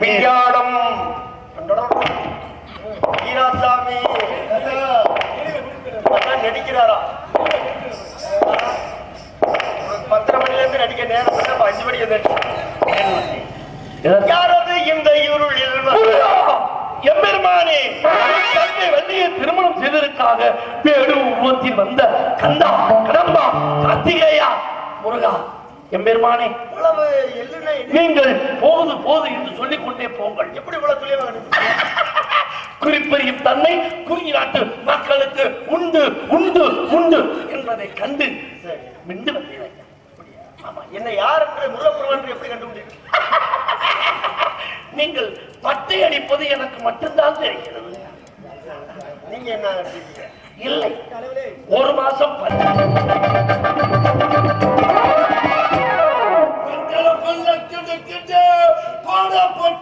விஞ்ஞானம். வீராசாமி. நடிக்கிறாரா? பத்தரை மணில இருந்து நடிக்க நேரம் அஞ்சு மணிக்கு நடிச்சு யாரது இந்த இருளில் எம்பெருமானே வள்ளியை திருமணம் செய்ததற்காக வேடு உருவத்தில் வந்த கந்தா கடம்பா கார்த்திகேயா முருகா எம்பெருமானே. நீங்கள் போது போது போங்கள். எப்படி இவ்வளவு துல்லியமாக குறிப்பறியும் தன்மை குறிஞ்சி நாட்டு மக்களுக்கு உண்டு உண்டு உண்டு என்பதை கண்டு மிண்டு வந்தேன் ஆமா என்ன யார் என்று முருகப்பெருமான் என்று எப்படி கண்டுபிடிச்சீங்க நீங்கள் பட்டை அடிப்பது எனக்கு மட்டும்தான் தெரிகிறது. நீங்க என்ன இல்லை. ஒரு மாசம் பத்து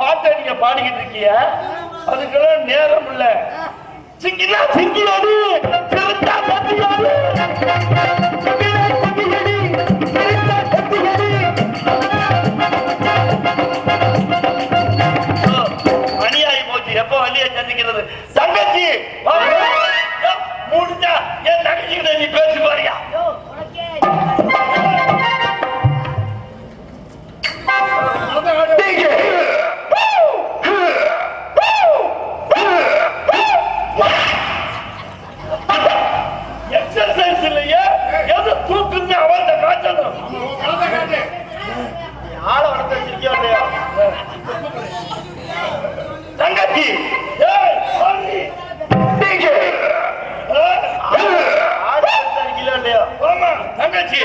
பாட்டை நீங்க பாடிக்கிட்டு இருக்கீங்க. அதுக்கெல்லாம் நேரம் இல்ல. சிங்கிலா சிங்கிலடி. சிறுத்தா கத்தியடி சிங்கிலா போச்சு. எப்ப வழியை சந்திக்கிறது? தங்கச்சி வா. ஏ, முடிஞ்சா என் தங்கச்சி நீ பேசி பாரியா தூக்குன்னு அவன் காட்டணும் ஆளை வளர்த்து வச்சிருக்கியோ இல்லையா? தங்கச்சி. தங்கச்சி.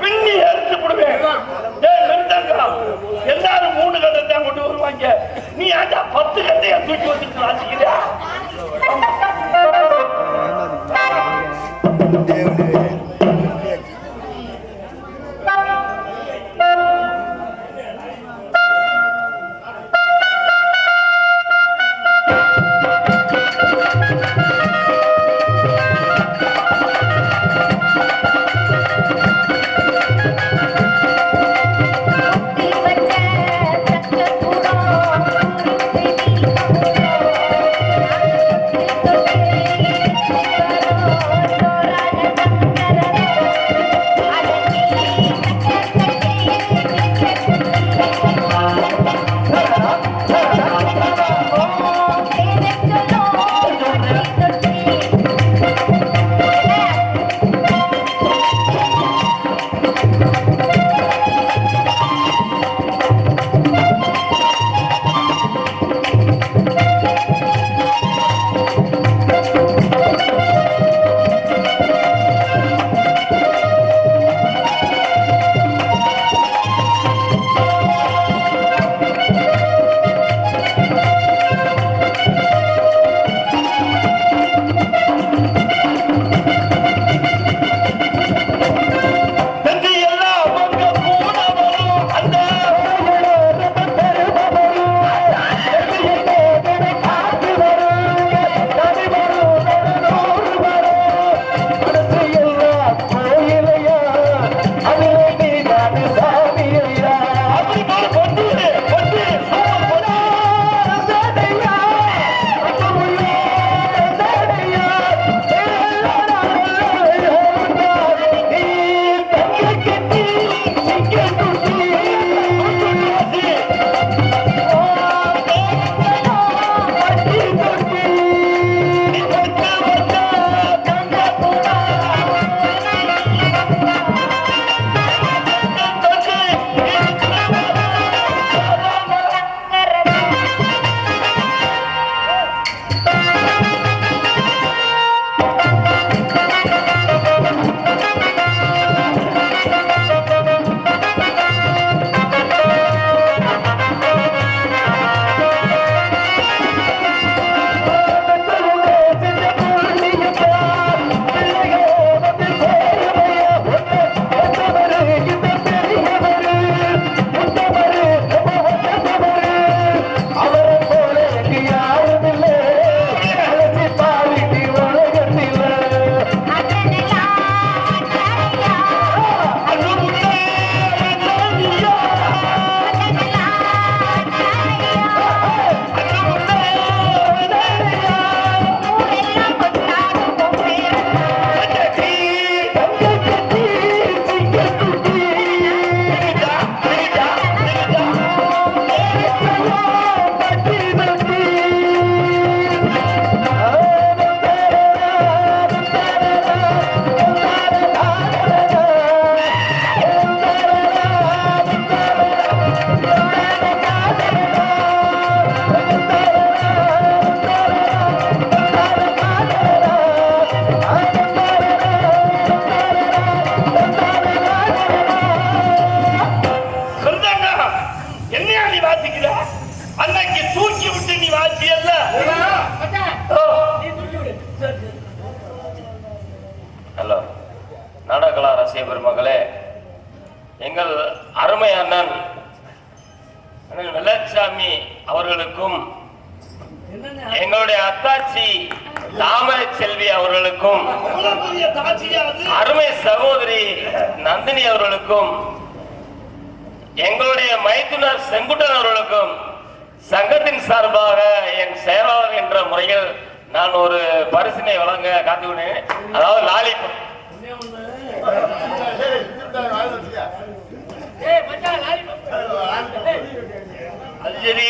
பின்னி ஏய், நிறுத்தங்கா. எல்லாரும் மூணு கட்டை தான் கொண்டு வருவாங்க. நீ ஏன்டா பத்து கட்டையா தூக்கி வச்சுட்டு வாசிக்கிறியா? நந்தினி அவர்களுக்கும் எங்களுடைய மைத்துனர் செங்குட்டன் அவர்களுக்கும் சங்கத்தின் சார்பாக என் செயலாளர் என்ற முறையில் நான் ஒரு பரிசினை வழங்க காத்துக்கினேன் அதாவது அது சரி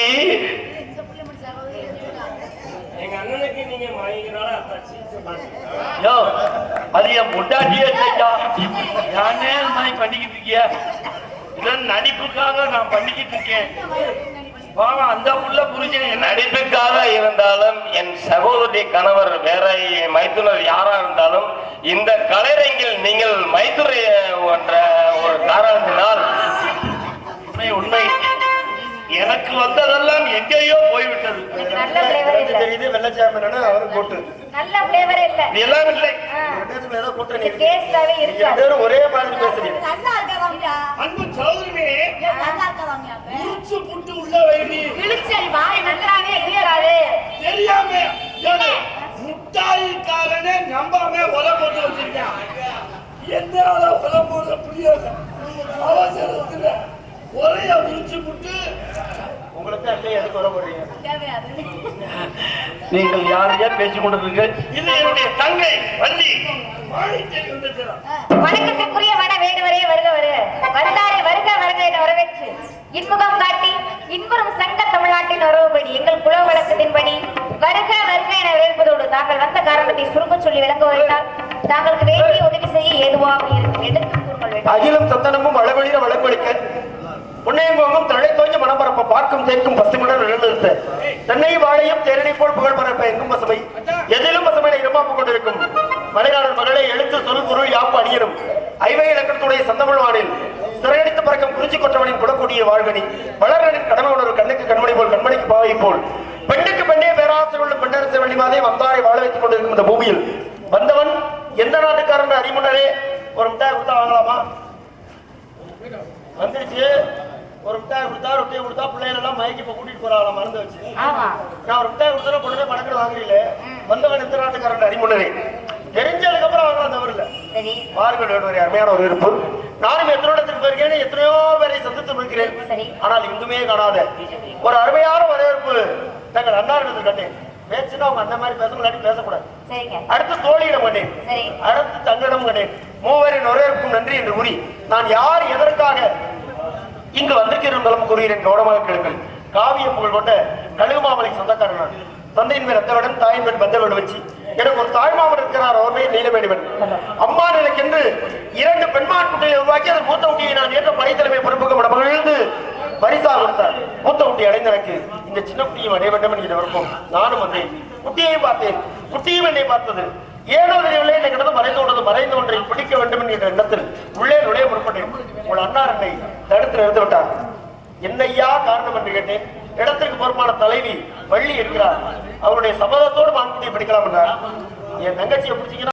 யோ அது என் முட்டாட்டியே செய்யா நானே இந்த மாதிரி பண்ணிக்கிட்டு இருக்கிய இதெல்லாம் நடிப்புக்காக நான் பண்ணிக்கிட்டு இருக்கேன். வாங்க அந்த உள்ள புரிஞ்சு நடிப்புக்காக இருந்தாலும் என் சகோதரி கணவர் வேற என் மைத்துனர் யாரா இருந்தாலும் இந்த கலைரங்கில் நீங்கள் மைத்துரை என்ற ஒரு காரணத்தினால் எனக்கு வந்ததெல்லாம் எங்கேயோ போய்விட்டது. நல்ல flavor இல்ல. தெரியுது வெள்ளச்சாமி அவரு போட்டு நல்ல flavor இல்ல. இது எல்லாம் இல்லை. ஏதோ கூட்டணி இது இருக்கு. ரெண்டு பேரும் ஒரே மாதிரி பேசுறீங்க. நல்லா? அன்பு சௌதரிமே புட்டு உள்ள வைடி இழுச்சடி வாய் நன்றாவே இருக்காது. தெரியாம முட்டாய்க்காரனே நம்பாம உரை போட்டு வச்சிருக்கான் என்னால உரை போட புரியாது அவசரத்துல உரைய உரிச்சு புட்டு உங்களுக்கு அள்ளி எதுக்கு வர போறீங்க தேவையாது. நீங்கள் யாரையா பேசிக் கொண்டிருக்கீங்க இது என்னுடைய தங்கை வள்ளி. வாடிக்கை வந்துச்சுடா. வணக்கத்திற்குரிய வன வேடுவரே வருக வருக. வந்தாரை வருக வருக என வரவேற்று இன்முகம் காட்டி இன்புறும் சங்க தமிழ்நாட்டின் உறவுபடி எங்கள் குல வழக்கத்தின்படி வருக வருக என வரவேற்பதோடு தாங்கள் வந்த காரணத்தை சுருங்க சொல்லி விளங்க வைத்தால் தாங்களுக்கு வேண்டிய உதவி செய்ய ஏதுவாக இருக்கும். எடுத்து கூறுங்கள் வேண்டும்? அகிலம் சந்தனமும் வளவழிய வளங்கொழிக்க புண்ணியங்கோங்கும் தழை தோஞ்ச மனப்பரப்ப பார்க்கும் தேக்கும் பசுமுடன் நிலநிறுத்த. தென்னை வாழையும் தேரணி போல் புகழ் பரப்ப எங்கும் பசுமை. எதிலும் பசுமையில இருமாப்பு கொண்டிருக்கும். மலைநாடன் மகளே எழுத்து சொல் பொருள் யாப்பு அணியரும் ஐவை இலக்கணத்துடைய சந்தமிழ்வானில் சிறையடித்து பறக்கும் குறிச்சி கொற்றவனின் குடக்கூடிய வாழ்கனி. வளர்களின் கடமை உணர்வு கண்ணுக்கு கண்மணி போல் கண்மணிக்கு பாவை போல். பெண்ணுக்கு பெண்ணே பேராசை உள்ள பெண்ணரசு வள்ளிமாதே வந்தாரை வாழ வைத்துக் கொண்டிருக்கும் இந்த பூமியில். வந்தவன் எந்த நாட்டுக்காரன் அறிமுன்னரே? ஒரு மிட்டாய் கொடுத்தா வாங்கலாமா? வந்துருச்சு. ஒரு மிட்டாய் கொடுத்தா ரொட்டியை கொடுத்தா பிள்ளைகள் எல்லாம் மயக்கி இப்ப கூட்டிட்டு போறாங்களா மறந்து வச்சு. நான் ஒரு மிட்டாய் கொடுத்தா கொண்டு பணக்கில் வாங்குறீங்களே? வந்தவன் எந்த நாட்டுக்காரன் தெரிஞ்சதுக்கு அப்புறம் வாங்கலாம் தவறு இல்லை பாருங்கள் வேண்டுவரை அருமையான ஒரு விருப்பு நானும் எத்தனை இடத்துக்கு போயிருக்கேன் எத்தனையோ பேரை சந்தித்து இருக்கிறேன். ஆனால் இங்குமே காணாத. ஒரு அருமையான வரவேற்பு தங்கள் அண்ணாரிடத்தில் கண்டேன். பேச்சுன்னா அவங்க அந்த மாதிரி பேச இல்லாட்டி பேசக்கூடாது. அடுத்து தோழியிடம் கண்டேன். அடுத்து தங்களிடம் கண்டேன். மூவரின் வரவேற்கும் நன்றி என்று கூறி நான் யார் எதற்காக இங்கு வந்திருக்கிறோம் நலம் கூறுகிறேன். கவனமாக கேளுங்கள். காவிய புகழ் கொண்ட கழுகுமாமலை சொந்தக்காரன் நான் தந்தையின் மேல் ரத்தவடன் தாயின் மேல் பந்தவன் வச்சு எனக்கு ஒரு தாய்மாமன் இருக்கிறார். அவர் பேர் நீலமேடிவன் அம்மா நிலைக்கென்று இரண்டு பெண்மான் குட்டியை உருவாக்கி அந்த மூத்த குட்டியை நான் ஏற்ற படைத்தலைமை பொறுப்புக்கு மகிழ்ந்து பரிசா கொடுத்தார். மூத்த குட்டி அடைந்த எனக்கு இந்த சின்ன குட்டியும் அடைய வேண்டும் என்கிற விருப்பம் நானும் வந்தேன். குட்டியையும் பார்த்தேன். குட்டியும் என்னை பார்த்தது. ஏனோ தெரியவில்லை என்னை கிடந்து மறைந்து கொண்டது மறைந்து ஒன்றை பிடிக்க வேண்டும் என்கிற எண்ணத்தில் உள்ளே நுழைய முற்பட்டேன். உங்கள் அன்னார் என்னை தடுத்து நிறுத்து விட்டார். என்னையா காரணம் என்று கேட்டேன். இடத்திற்கு பொறுப்பான தலைவி வள்ளி இருக்கிறார் அவருடைய சபதத்தோடு மான்குட்டியை படிக்கலாம் என்றார். என் தங்கச்சியை பிடிச்சிங்கன்னா